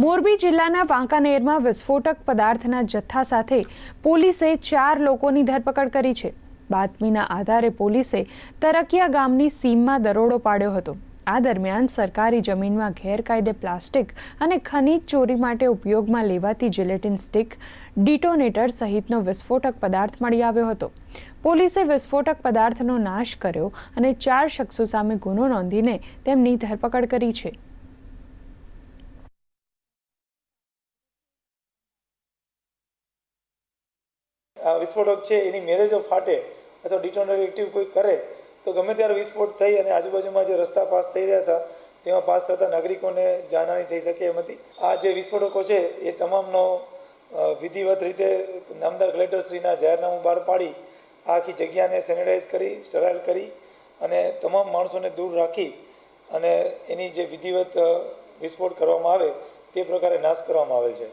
મોરબી જિલ્લાના વાંકાનેરમાં વિસ્ફોટક પદાર્થના જથ્થા સાથે પોલીસે ચાર લોકોની ધરપકડ કરી છે. બાતમીના આધારે પોલીસે તરકિયા ગામની સીમમાં દરોડો પાડ્યો હતો. આ દરમિયાન સરકારી જમીનમાં ગેરકાયદે પ્લાસ્ટિક અને ખનીજ ચોરી માટે ઉપયોગમાં લેવાતી જિલેટિન સ્ટિક ડિટોનેટર સહિતનો વિસ્ફોટક પદાર્થ મળી આવ્યો હતો. પોલીસે વિસ્ફોટક પદાર્થનો નાશ કર્યો અને ચાર શખ્સો સામે ગુનો નોંધીને તેમની ધરપકડ કરી છે. વિસ્ફોટક છે, એની મેરેજો ફાટે અથવા ડિટોનરી એક્ટિવ કોઈ કરે, તો ગમે ત્યારે વિસ્ફોટ થઈ અને આજુબાજુમાં જે રસ્તા પાસ થઈ રહ્યા હતા, તેમાં પાસ થતા નાગરિકોને જાનહાની થઈ શકે એમ હતી. આ જે વિસ્ફોટકો છે, એ તમામનો વિધિવત રીતે નામદાર કલેક્ટરશ્રીના જાહેરનામું બહાર પાડી, આખી જગ્યાને સેનિટાઈઝ કરી સ્ટરાઇલ કરી અને તમામ માણસોને દૂર રાખી અને એની જે વિધિવત વિસ્ફોટ કરવામાં આવે, તે પ્રકારે નાશ કરવામાં આવેલ છે.